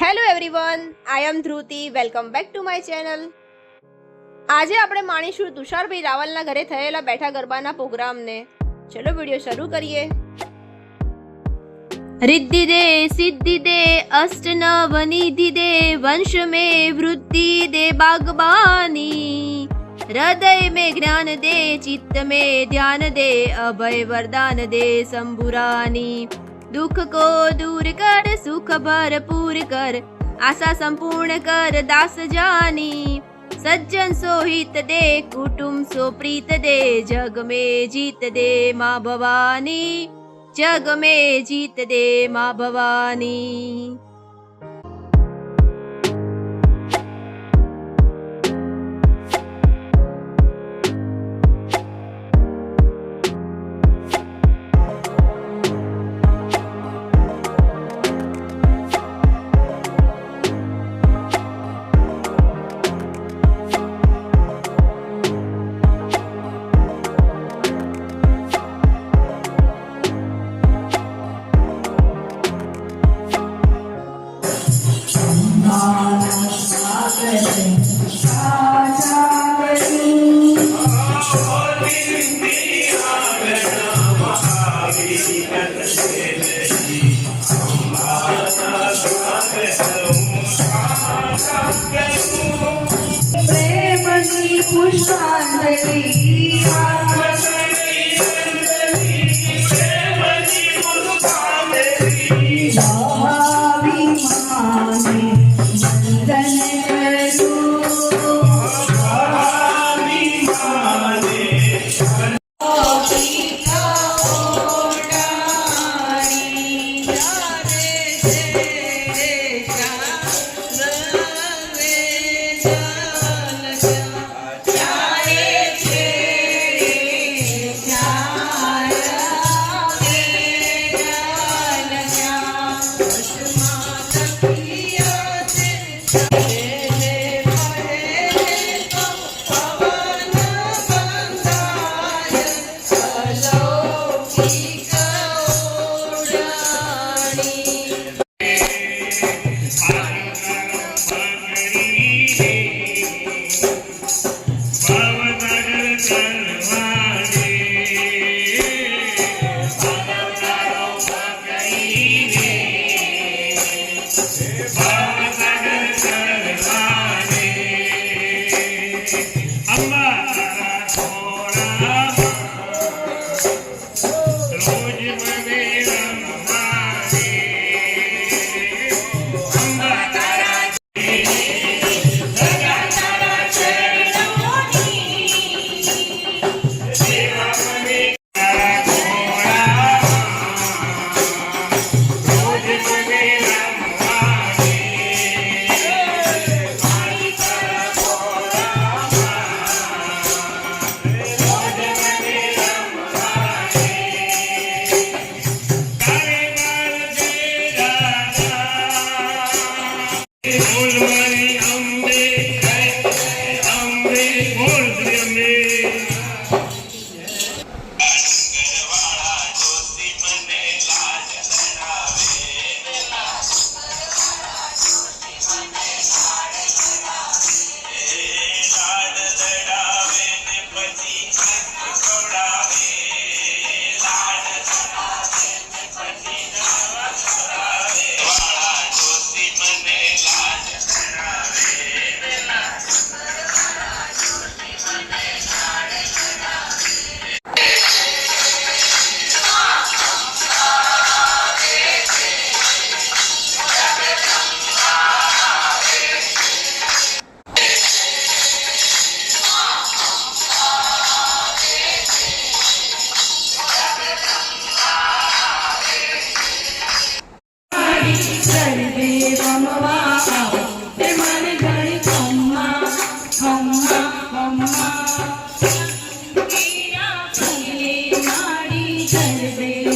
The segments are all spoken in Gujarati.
Hello everyone I am Dhruti welcome back to my channel આજે આપણે માણીશું તુષારભાઈ રાવલના ઘરે થયેલા બેઠા ગરબાના પ્રોગ્રામને. ચલો વીડિયો શરૂ કરીએ. રિદ્ધિ દે, સિદ્ધિ દે અષ્ટ નવ નિધિ દે વંશ મે વૃદ્ધિ દે બાગબાની. હૃદય મે જ્ઞાન દે, ચિત્ત મે ધ્યાન દે, અભય વરદાન દે શંભુરાની દુઃખ કો દૂર કર, સુખ ભરપૂર કર. આશા સંપૂર્ણ કર, દાસ જાની. સજ્જન સોહિત દે, કુટુંબ સો પ્રીત દે. જગ में જીત દે માં ભવાની. જગ में જીત દે માં ભવાની. प्रेम की पुष्पांजलि me.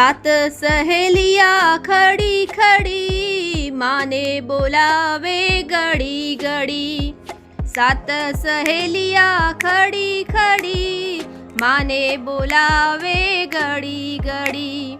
સાત સહેલિયા ખડી ખડી, માને બોલાવે ઘડી ઘડી. સાત સહેલિયા ખડી ખડી, માને બોલાવે ઘડી ઘડી.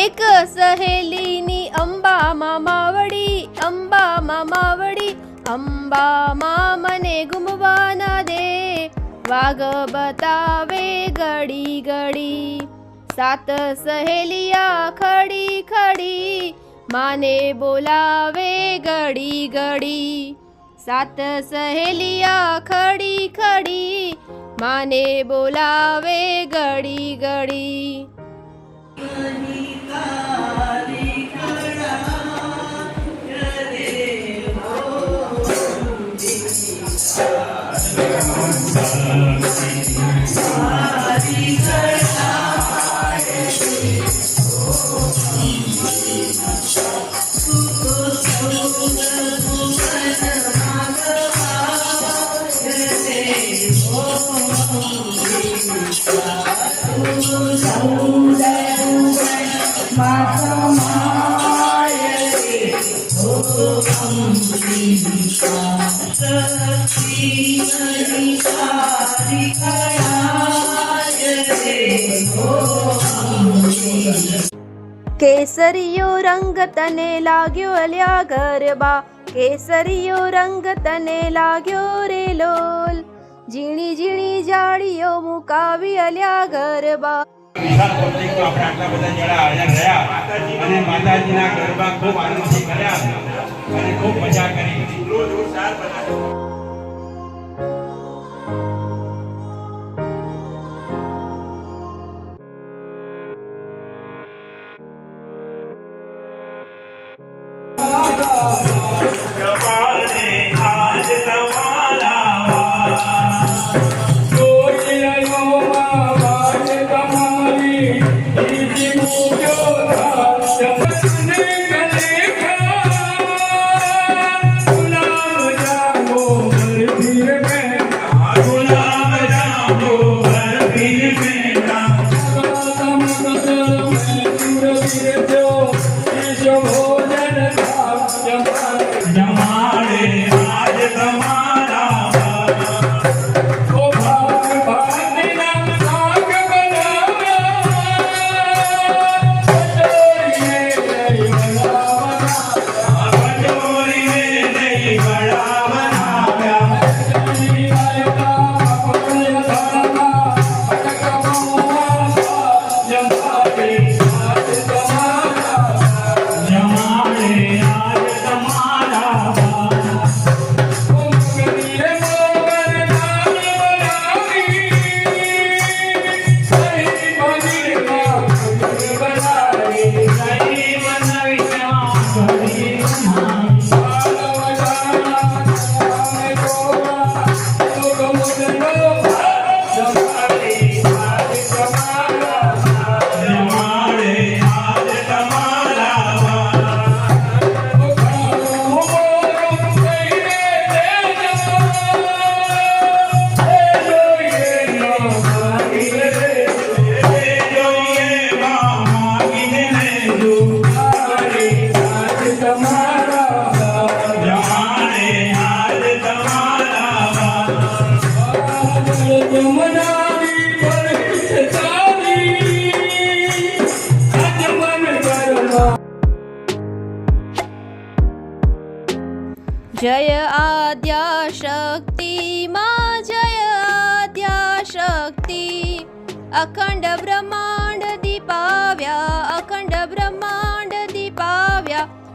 એક સહેલીની અંબામાં માવડી અંબામાં માવડી, અંબામાં મને ગુમવાના દે. વાગ બતાવે ગડી ગડી સાત સહેલિયા ખડી ખડી માને બોલાવે ગડી ગડી સાત સહેલિયા ખડી ખડી માને બોલાવે ગડી ગડી કેસરીયો રંગ તને લાગ્યો અલ્યા ગરબા કેસરીયો રંગ તને લાગ્યો રે લોલ ઝીણી ઝીણી જાળીઓ મુકાવી અલ્યા ગરબા. ખૂબ મજા કરી.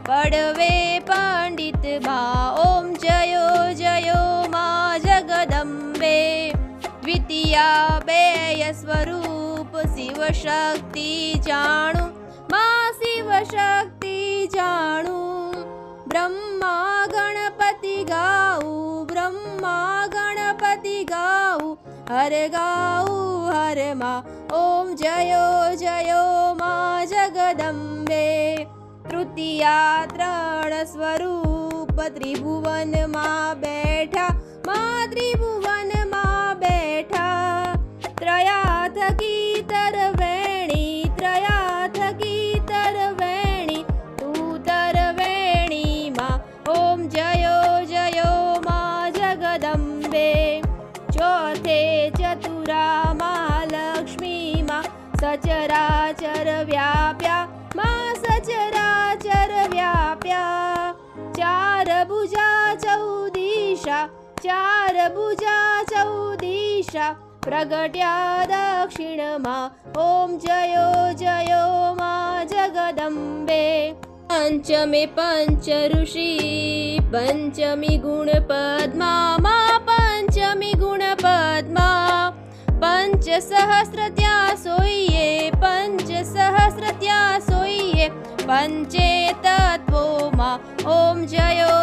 पडवे पण्डित मा ॐ जयो जयो मा जगदम्बे। द्वितीया वैयस्वरूप शिवशक्ति जाणु। मा शिवशक्ति जाणु। ब्रह्मा गणपति गाऊ ब्रह्मा गणपति गाउ हर गाऊ हर मा ॐ जयो जयो मा जगदम्बे। તૃતીયા ત્રણ સ્વરૂપ ત્રિભુવનમાં બેઠા મા ત્રિભુવનમાં ચાર ભુજા ચૌદિશા પ્રગટ્યા દક્ષિણમાં ઓમ જયો જયો મા જગદંબે પંચમે પંચ ઋષિ પંચમી ગુણ પદ્મા મા પંચમી ગુણ પદ્મા પંચ સહસ્ર ત્યાં સોઈએ પંચ સહસ્ર ત્યાં સોઈએ પંચે તત્વોમાં ઓમ જયો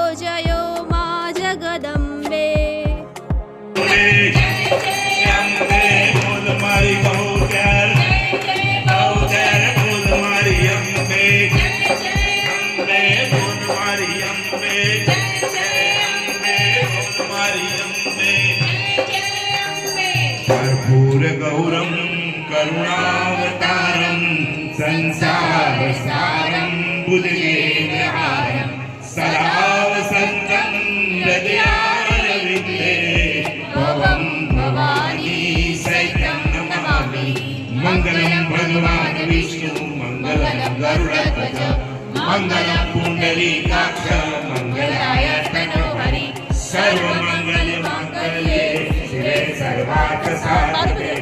Mangalam Bhagavan Vishnu Mangalam Garuda Paja Mangalam Kundali Kaksha Mangalaya Tanohari Sarva Mangalya Mangalye Shire Sarvata Sarvate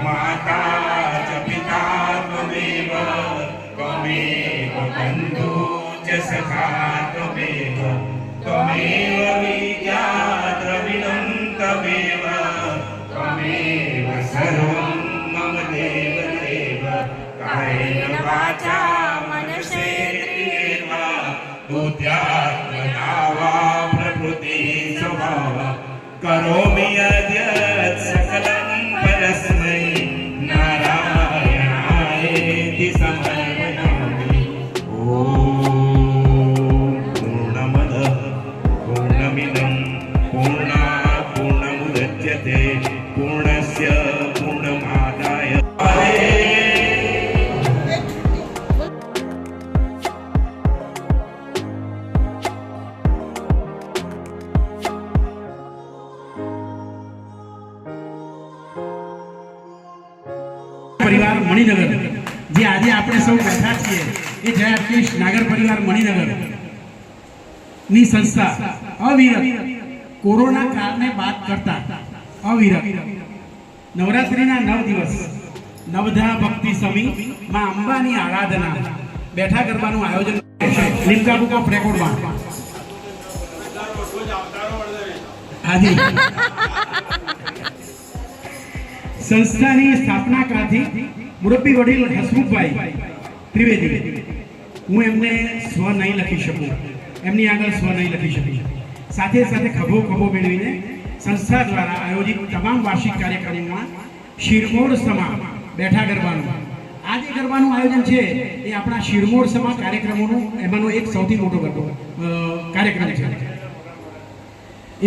माता च पिता त्वमेव त्वमेव बन्धु च सखा પરિવાર મણિનગર, જે આજે આપણે સૌ બેઠા છીએ, એ જય નાગર પરિવાર મણિનગર. ની સંસ્થા અવિરત કોરોના કાળને બાદ કરતા, અવિરત. નવરાત્રિના નવ દિવસ, નવધા ભક્તિ સમી માં અંબાની આરાધના. બેઠા ગરબાનું આયોજન લિમ્કા બુક ઓફ રેકોર્ડમાં હાજી. સંસ્થાની સ્થાપના કાળથી મુરબ્બી વડીલ હસમુખભાઈ ત્રિવેદી. હું એમને સ્વ નહીં લખી શકું. એમની આગળ સ્વ નહીં લખી શકું. સાથે સાથે ખભો ખભો મેળવીને સંસ્થા દ્વારા આયોજિત તમામ વાર્ષિક કાર્યક્રમમાં શિરમોર સમા બેઠા ગરબાનું. આ જે ગરબાનું આયોજન છે એ આપણા શિરમોર સમા કાર્યક્રમોનું એમાંનો એક સૌથી મોટો ગરબો કાર્યક્રમ છે.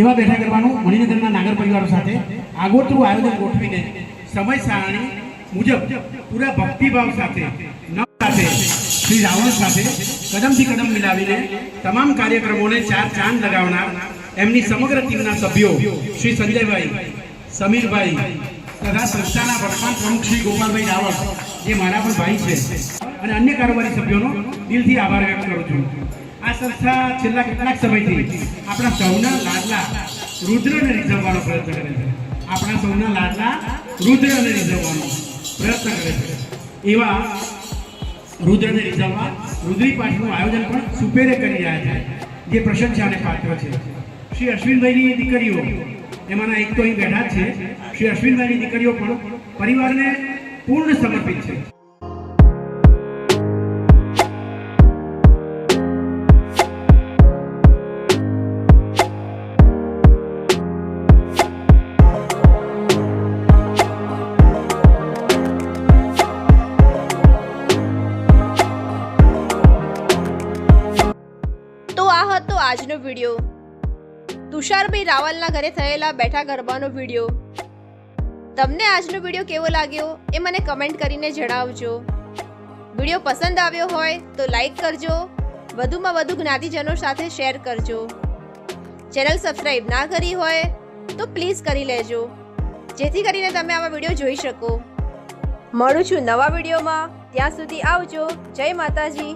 એવા બેઠા કરવાનું મણિનગરના નાગર પરિવારો સાથે આગોતરું આયોજન ગોઠવીને સમય સારણી મુજબ પૂરા ભક્તિભાવ સાથે, નવ સાથે, શ્રી રાવણ સાથે કદમથી કદમ મિલાવીને તમામ કાર્યક્રમોને ચાર ચાંદ લગાવનાર એમની સમગ્ર ટીમના સભ્યો શ્રી સંજયભાઈ, સમીરભાઈ, તથા સંસ્થાના વર્તમાન પ્રમુખ શ્રી ગોપાલભાઈ રાવળ જે મારા પણ ભાઈ છે. અને અન્ય કારોબારી સભ્યોનો દિલથી આભાર વ્યક્ત કરું છું. આ સંસ્થા છેલ્લા કેટલાક સમયથી આપણા સૌના લાડલા રુદ્રને રીઝવવાનો પ્રયત્ન કરે છે. આપણા સૌના લાડલા રુદ્રને રીઝવવાનો પ્રયત્ન કરે છે. એવા રુદ્રને રીઝવવા રુદ્રી પાઠનું આયોજન પણ સુપેરે કરી રહ્યા છે, જે પ્રશંસાને પાત્ર છે. શ્રી અશ્વિનભાઈની દીકરીઓ, એમાંના એક તો અહીં બેઠા છે. શ્રી અશ્વિનભાઈની દીકરીઓ પણ પરિવારને પૂર્ણ સમર્પિત છે. હતો આજનો વીડિયો તુષારભાઈ રાવલના ઘરે થયેલા બેઠા ગરબાનો વીડિયો તમને આજનો વીડિયો કેવો લાગ્યો એ મને કમેન્ટ કરીને જણાવજો. વીડિયો પસંદ આવ્યો હોય તો લાઈક કરજો. વધુમાં વધુ જ્ઞાતિજનો સાથે શેર કરજો. ચેનલ સબસ્ક્રાઈબ ના કરી હોય તો પ્લીઝ કરી લેજો. જેથી કરીને તમે આવા વીડિયો જોઈ શકો. મળું છું નવા વિડીયોમાં ત્યાં સુધી આવજો. જય માતાજી.